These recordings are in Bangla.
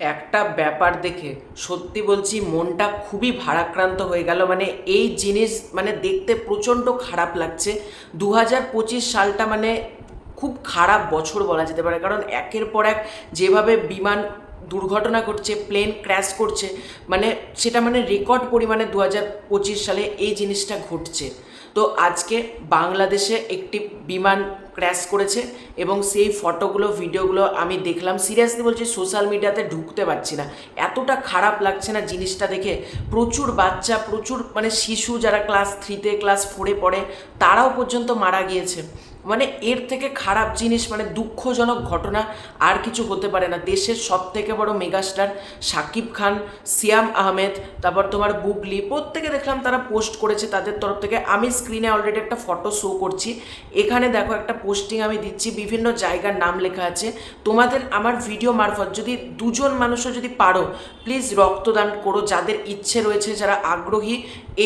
একটা ব্যাপার দেখে সত্যি বলছি মনটা খুবই ভারাক্রান্ত হয়ে গেল। মানে এই জিনিস মানে দেখতে প্রচণ্ড খারাপ লাগছে। দু হাজার পঁচিশ সালটা মানে খুব খারাপ বছর বলা যেতে পারে। কারণ একের পর এক যেভাবে বিমান দুর্ঘটনা ঘটছে প্লেন ক্র্যাশ করছে মানে সেটা মানে রেকর্ড পরিমাণে দু হাজার পঁচিশ সালে এই জিনিসটা ঘটছে। তো আজকে বাংলাদেশে একটি বিমান ক্র্যাশ করেছে এবং সেই ফটোগুলো ভিডিওগুলো আমি দেখলাম। সিরিয়াসলি বলছি সোশ্যাল মিডিয়াতে ঢুকতে পারছি না। এতটা খারাপ লাগছে না জিনিসটা দেখে। প্রচুর বাচ্চা, প্রচুর মানে শিশু যারা ক্লাস থ্রিতে ক্লাস ফোরে পড়ে, তারাও পর্যন্ত মারা গিয়েছে। মানে এর থেকে খারাপ জিনিস মানে দুঃখজনক ঘটনা আর কিছু হতে পারে না। দেশের সব থেকে বড় মেগাস্টার শাকিব খান, সিয়াম আহমেদ, তারপর তোমার বুবলি প্রত্যেকে দেখলাম তারা পোস্ট করেছে তাদের তরফ থেকে। আমি স্ক্রিনে অলরেডি একটা ফটো শো করছি। এখানে দেখো একটা পোস্টিং আমি দিচ্ছি, বিভিন্ন জায়গার নাম লেখা আছে। তোমাদের আমার ভিডিও মারফত যদি দুজন মানুষও যদি পারো প্লিজ রক্তদান করো। যাদের ইচ্ছে রয়েছে, যারা আগ্রহী,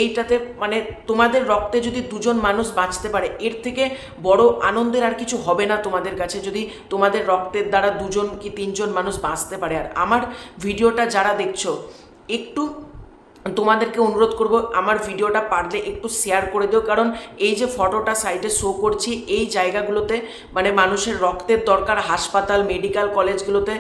এইটাতে মানে তোমাদের রক্তে যদি দুজন মানুষ বাঁচতে পারে, এর থেকে বড় আনন্দের আর কিছু হবে না তোমাদের কাছে যদি তোমাদের রক্তের দ্বারা দুজন কি তিনজন মানুষ বাঁচতে পারে। আর আমার ভিডিওটা যারা দেখছ, একটু তোমাদেরকে অনুরোধ করব, আমার ভিডিওটা পারলে একটু শেয়ার করে দিও। কারণ এই যে ফটোটা সাইডে শো করছি, এই জায়গাগুলোতে মানে মানুষের রক্তের দরকার, হাসপাতাল মেডিকেল কলেজগুলোতে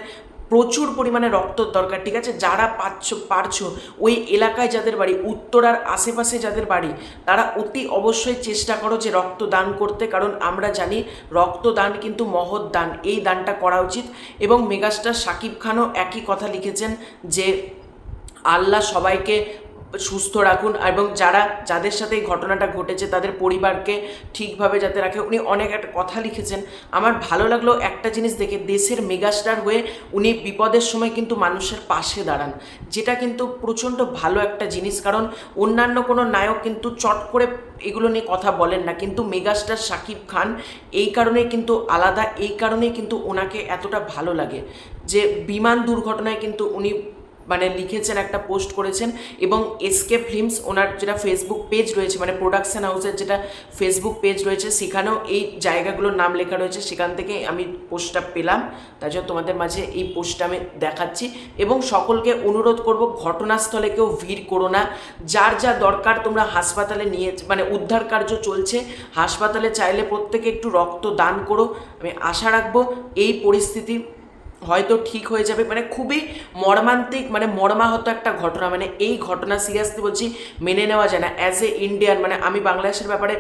প্রচুর পরিমাণে রক্তর দরকার, ঠিক আছে? যারা পাচ্ছ, পারছ, ওই এলাকায় যাদের বাড়ি, উত্তরার আশেপাশে যাদের বাড়ি, তারা অতি অবশ্যই চেষ্টা করো যে রক্ত দান করতে, কারণ আমরা জানি রক্তদান কিন্তু মহৎ দান, এই দানটা করা উচিত। এবং মেগাস্টার সাকিব খানও একই কথা লিখেছেন যে, আল্লাহ সবাইকে সুস্থ রাখুন এবং যারা, যাদের সাথে এই ঘটনাটা ঘটেছে, তাদের পরিবারকে ঠিকভাবে যাতে রাখে। উনি অনেক একটা কথা লিখেছেন। আমার ভালো লাগল একটা জিনিস দেখে, দেশের মেগাস্টার হয়ে উনি বিপদের সময় কিন্তু মানুষের পাশে দাঁড়ান, যেটা কিন্তু প্রচণ্ড ভালো একটা জিনিস। কারণ অন্যান্য কোনো নায়ক কিন্তু চট করে এগুলো নিয়ে কথা বলেন না, কিন্তু মেগাস্টার শাকিব খান এই কারণেই কিন্তু আলাদা, এই কারণেই কিন্তু ওনাকে এতটা ভালো লাগে যে বিমান দুর্ঘটনায় কিন্তু উনি মানে লিখেছেন, একটা পোস্ট করেছেন এবং এসকে ফিল্মস ওনার যেটা ফেসবুক পেজ রয়েছে মানে প্রোডাকশন হাউসের যেটা ফেসবুক পেজ রয়েছে, সেখানেও এই জায়গাগুলোর নাম লেখা রয়েছে। সেখান থেকে আমি পোস্টটা পেলাম। তার জন্য তোমাদের মাঝে এই পোস্টটা আমি দেখাচ্ছি এবং সকলকে অনুরোধ করব, ঘটনাস্থলে কেউ ভিড় করো না। যার যা দরকার তোমরা হাসপাতালে নিয়ে মানে উদ্ধার কার্য চলছে। হাসপাতালে চাইলে প্রত্যেকে একটু রক্ত দান করো। আমি আশা রাখব এই পরিস্থিতি হয়তো ঠিক হয়ে যাবে। মানে খুবই মর্মান্তিক মানে মর্মাহত একটা ঘটনা। মানে এই ঘটনা সিরিয়াসলি বলছি মেনে নেওয়া যায় না। অ্যাজ এ ইন্ডিয়ান মানে আমি বাংলাদেশের ব্যাপারে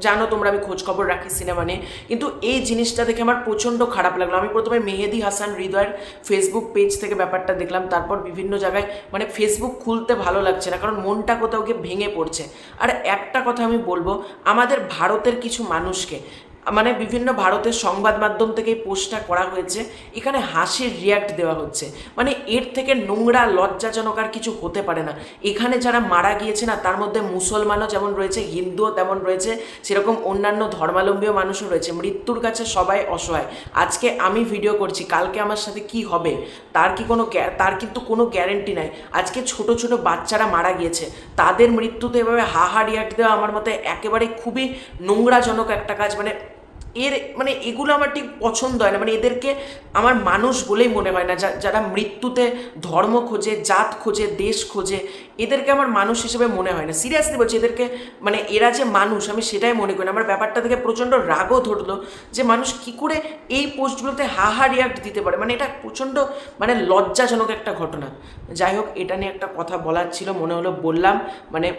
জানো তোমরা, আমি খোঁজ খবর রাখি সিনেমা নিয়ে। কিন্তু এই জিনিসটা দেখে আমার প্রচণ্ড খারাপ লাগল। আমি প্রথমে মেহেদি হাসান হৃদয়ের ফেসবুক পেজ থেকে ব্যাপারটা দেখলাম। তারপর বিভিন্ন জায়গায় মানে ফেসবুক খুলতে ভালো লাগছে না, কারণ মনটা কোথাও গিয়ে ভেঙে পড়ছে। আর একটা কথা আমি বলব, আমাদের ভারতের কিছু মানুষকে মানে বিভিন্ন ভারতের সংবাদ মাধ্যম থেকে পোস্টটা করা হয়েছে। এখানে হাসির রিয়াক্ট দেওয়া হচ্ছে। মানে এর থেকে নোংরা, লজ্জাজনক আর কিছু হতে পারে না। এখানে যারা মারা গিয়েছে না, তার মধ্যে মুসলমানও যেমন রয়েছে, হিন্দুও তেমন রয়েছে, সেরকম অন্যান্য ধর্মাবলম্বীও মানুষও রয়েছে। মৃত্যুর কাছে সবাই অসহায়। আজকে আমি ভিডিও করছি, কালকে আমার সাথে কি হবে? তার কি কোনো তার কিন্তু কোনো গ্যারেন্টি নাই। আজকে ছোট ছোট বাচ্চারা মারা গিয়েছে। তাদের মৃত্যুতে এভাবে হাহা রিয়াক্ট দেওয়া আমার মতে একেবারে খুবই নোংরাজনক একটা কাজ। মানে এর মানে এগুলো আমার ঠিক পছন্দ হয় না। মানে এদেরকে আমার মানুষ বলেই মনে হয় না। যারা মৃত্যুতে ধর্ম খোঁজে, জাত খোঁজে, দেশ খোঁজে, এদেরকে আমার মানুষ হিসেবে মনে হয় না। সিরিয়াসলি বলছি, এদেরকে মানে এরা যে মানুষ, আমি সেটাই মনে করি। আমার ব্যাপারটা থেকে প্রচণ্ড রাগও ধরলো যে মানুষ কি করে এই পোস্টগুলোতে হা হা রিয়াক্ট দিতে পারে। মানে এটা প্রচণ্ড মানে লজ্জাজনক একটা ঘটনা। যাই হোক, এটা নিয়ে একটা কথা বলার ছিল, মনে হলো বললাম। মানে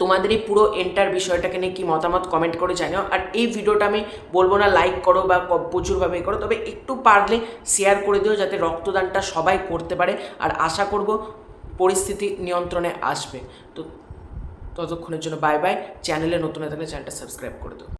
তোমাদের এই পুরো এন্টার বিষয়টাকে নিয়ে কি মতামত কমেন্ট করে জানিও। আর এই ভিডিওটা আমি বলব না লাইক করো বা প্রচুরভাবে করো, তবে একটু পারলে শেয়ার করে দিও যাতে রক্তদানটা সবাই করতে পারে। আর আশা করব পরিস্থিতি নিয়ন্ত্রণে আসবে। তো ততক্ষণের জন্য বাই বাই চ্যানেলে নতুন থাকলে চ্যানেলটা সাবস্ক্রাইব করে দিও।